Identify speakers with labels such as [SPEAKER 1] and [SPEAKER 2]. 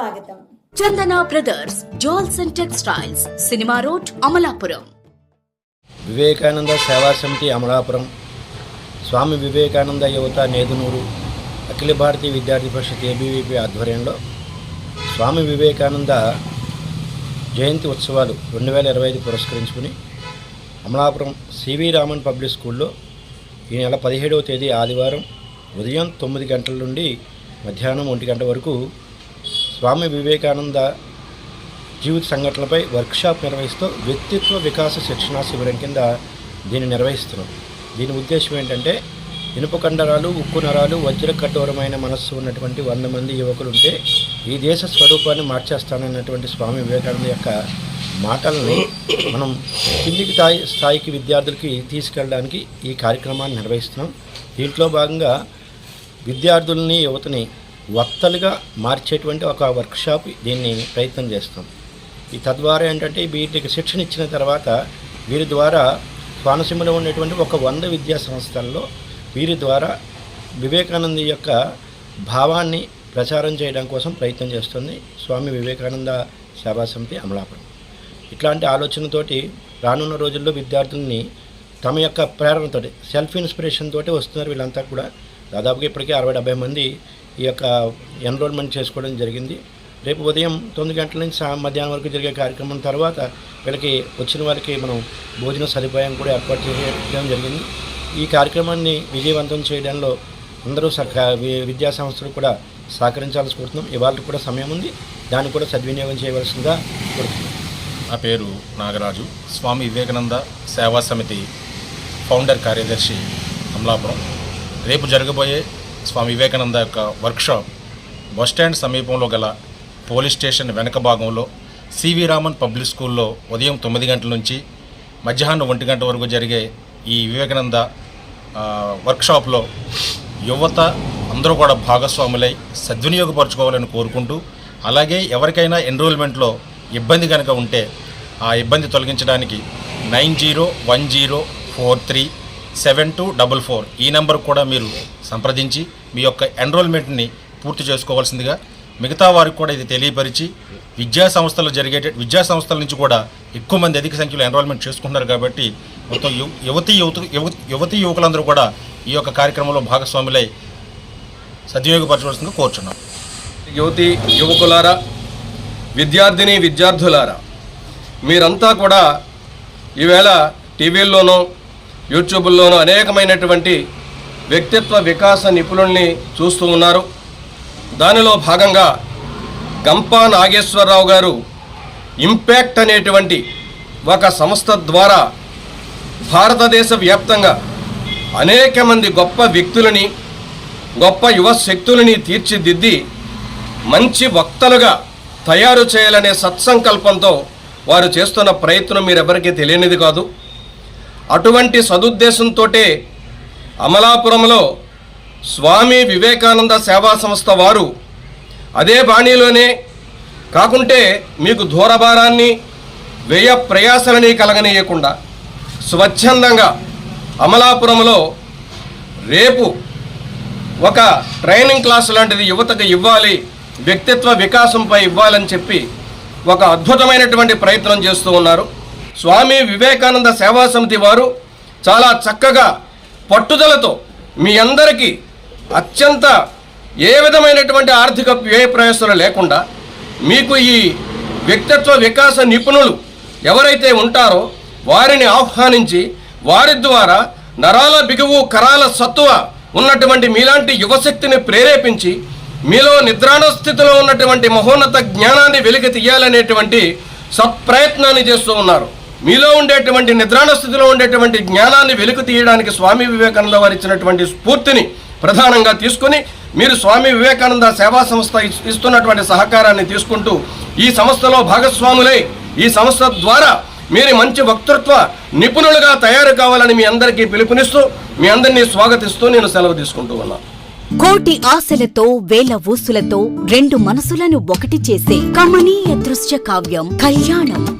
[SPEAKER 1] స్వాగతం.
[SPEAKER 2] Chandana brothers jewels and textiles cinema road Amalapuram.
[SPEAKER 3] Vivekananda Seva Samithi Amalapuram. Swami Vivekananda యువత నేదునూరు అఖిల భారతీయ విద్యార్థి పరిషత్ ABVP ఆధ్వర్యంలో స్వామి వివేకానంద జయంతి ఉత్సవాలు రెండు వేల ఇరవై ఐదు పురస్కరించుకుని అమలాపురం సివి రామన్ పబ్లిక్ స్కూల్లో ఈ నెల పదిహేడవ తేదీ ఆదివారం ఉదయం తొమ్మిది గంటల నుండి మధ్యాహ్నం ఒంటి గంట వరకు స్వామి వివేకానంద జీవిత సంఘటనలపై వర్క్షాప్ నిర్వహిస్తూ వ్యక్తిత్వ వికాస శిక్షణా శిబిరం కింద దీన్ని నిర్వహిస్తున్నాం. దీని ఉద్దేశం ఏంటంటే ఇనుప కండరాలు ఉక్కు నరాలు వజ్ర కఠోరమైన మనస్సు ఉన్నటువంటి వంద మంది యువకులు ఉంటే ఈ దేశ స్వరూపాన్ని మార్చేస్తానన్నటువంటి స్వామి వివేకానంద యొక్క మాటలను మనం కిందికి స్థాయి స్థాయికి విద్యార్థులకి తీసుకెళ్ళడానికి ఈ కార్యక్రమాన్ని నిర్వహిస్తున్నాం. దీంట్లో భాగంగా విద్యార్థుల్ని యువతని వక్తలుగా మార్చేటువంటి ఒక వర్క్షాప్ దీన్ని ప్రయత్నం చేస్తాం. ఈ తద్వారా ఏంటంటే వీటికి శిక్షణ ఇచ్చిన తర్వాత వీరి ద్వారా కోనసీమలో ఉన్నటువంటి ఒక వంద విద్యా సంస్థల్లో వీరి ద్వారా వివేకానంద యొక్క భావాన్ని ప్రచారం చేయడం కోసం ప్రయత్నం చేస్తుంది స్వామి వివేకానంద సేవా సమితి అమలాపురం. ఇట్లాంటి ఆలోచనతోటి రానున్న రోజుల్లో విద్యార్థుల్ని తమ యొక్క ప్రేరణతోటి సెల్ఫ్ ఇన్స్పిరేషన్ తోటి వస్తున్నారు వీళ్ళంతా కూడా. దాదాపుగా ఇప్పటికే అరవై డెబ్బై మంది ఈ యొక్క ఎన్రోల్మెంట్ చేసుకోవడం జరిగింది. రేపు ఉదయం తొమ్మిది గంటల నుంచి మధ్యాహ్నం వరకు జరిగే కార్యక్రమం తర్వాత వీళ్ళకి వచ్చిన వారికి మనం భోజన సదుపాయం కూడా ఏర్పాటు చేయడం జరిగింది. ఈ కార్యక్రమాన్ని విజయవంతం చేయడంలో అందరూ సహ విద్యా సంస్థలు కూడా సహకరించాల్సి కోరుతున్నాం. ఇవాళ కూడా సమయం ఉంది. దాన్ని కూడా సద్వినియోగం చేయవలసిందిగా కోరుతున్నాం.
[SPEAKER 4] నా పేరు నాగరాజు. స్వామి వివేకానంద సేవా సమితి ఫౌండర్ కార్యదర్శి అమలాపురం. రేపు జరగబోయే స్వామి వివేకానంద యొక్క వర్క్షాప్ బస్టాండ్ సమీపంలో గల పోలీస్ స్టేషన్ వెనక భాగంలో సివి రామన్ పబ్లిక్ స్కూల్లో ఉదయం తొమ్మిది గంటల నుంచి మధ్యాహ్నం ఒంటి గంట వరకు జరిగే ఈ వివేకానంద వర్క్షాప్లో యువత అందరూ కూడా భాగస్వాములై సద్వినియోగపరచుకోవాలని కోరుకుంటూ అలాగే ఎవరికైనా ఎన్రోల్మెంట్లో ఇబ్బంది కనుక ఉంటే ఆ ఇబ్బంది తొలగించడానికి nine zero one zero four three seven two double four. ఈ నెంబర్ కూడా మీరు సంప్రదించి మీ యొక్క ఎన్రోల్మెంట్ని పూర్తి చేసుకోవాల్సిందిగా మిగతా వారికి కూడా ఇది తెలియపరిచి విద్యా సంస్థలు జరిగే విద్యా సంస్థల నుంచి కూడా ఎక్కువ మంది అధిక సంఖ్యలో ఎన్రోల్మెంట్ చేసుకుంటున్నారు కాబట్టి మొత్తం యువ యువతీ యువత యువతి యువకులందరూ కూడా ఈ యొక్క కార్యక్రమంలో భాగస్వాములై సద్వినియోగపరచవలసిందిగా కోరుచున్నాం.
[SPEAKER 5] యువతి యువకులారా విద్యార్థిని విద్యార్థులారా మీరంతా కూడా ఈవేళ టీవీల్లోనూ యూట్యూబ్లోనూ అనేకమైనటువంటి వ్యక్తిత్వ వికాస నిపుణుల్ని చూస్తూ ఉన్నారు. దానిలో భాగంగా గంపా నాగేశ్వరరావు గారు ఇంపాక్ట్ అనేటువంటి ఒక సంస్థ ద్వారా భారతదేశ వ్యాప్తంగా అనేక మంది గొప్ప వ్యక్తులని గొప్ప యువ శక్తులని తీర్చిదిద్ది మంచి వక్తలుగా తయారు చేయాలనే సత్సంకల్పంతో వారు చేస్తున్న ప్రయత్నం మీరెవరికీ తెలియనిది కాదు. అటువంటి సదుద్దేశంతో అమలాపురంలో స్వామి వివేకానంద సేవా సంస్థ వారు అదే బాణీలోనే కాకుంటే మీకు దూరభారాన్ని వ్యయ ప్రయాసలని కలగనీయకుండా స్వచ్ఛందంగా అమలాపురంలో రేపు ఒక ట్రైనింగ్ క్లాస్ లాంటిది యువతకు ఇవ్వాలి వ్యక్తిత్వ వికాసంపై ఇవ్వాలని చెప్పి ఒక అద్భుతమైనటువంటి ప్రయత్నం చేస్తూ ఉన్నారు. స్వామి వివేకానంద సేవా సమితి వారు చాలా చక్కగా పట్టుదలతో మీ అందరికీ అత్యంత ఏ విధమైనటువంటి ఆర్థిక వ్యయ ప్రయాసాలు లేకుండా మీకు ఈ వ్యక్తిత్వ వికాస నిపుణులు ఎవరైతే ఉంటారో వారిని ఆహ్వానించి వారి ద్వారా నరాల బిగువు కరాల సత్తువ ఉన్నటువంటి మీలాంటి యువశక్తిని ప్రేరేపించి మీలో నిద్రాణ స్థితిలో ఉన్నటువంటి మహోన్నత జ్ఞానాన్ని వెలికి తీయాలనేటువంటి సత్ప్రయత్నాన్ని చేస్తూ ఉన్నారు. మీలో ఉండేటువంటి నిద్రాణ స్థితిలో ఉండేటువంటి జ్ఞానాన్ని వెలుకు తీయడానికి స్వామి వివేకానంద వారు ఇచ్చినటువంటి స్ఫూర్తిని ప్రధానంగా తీసుకుని మీరు స్వామి వివేకానంద సేవా సంస్థ ఇస్తున్నటువంటి సహకారాన్ని తీసుకుంటూ ఈ సంస్థలో భాగస్వాములై ఈ సంస్థ ద్వారా మీరు మంచి వక్తృత్వ నిపుణులుగా తయారు కావాలని మీ అందరికీ పిలుపునిస్తూ మీ అందరినీ స్వాగతిస్తూ నేను సెలవు తీసుకుంటూ ఉన్నాను
[SPEAKER 2] కోటి ఆశలతో వేల ఊసులతో రెండు మనసులను ఒకటి చేసే కమనీయ దృశ్య కావ్యం కళ్యాణం.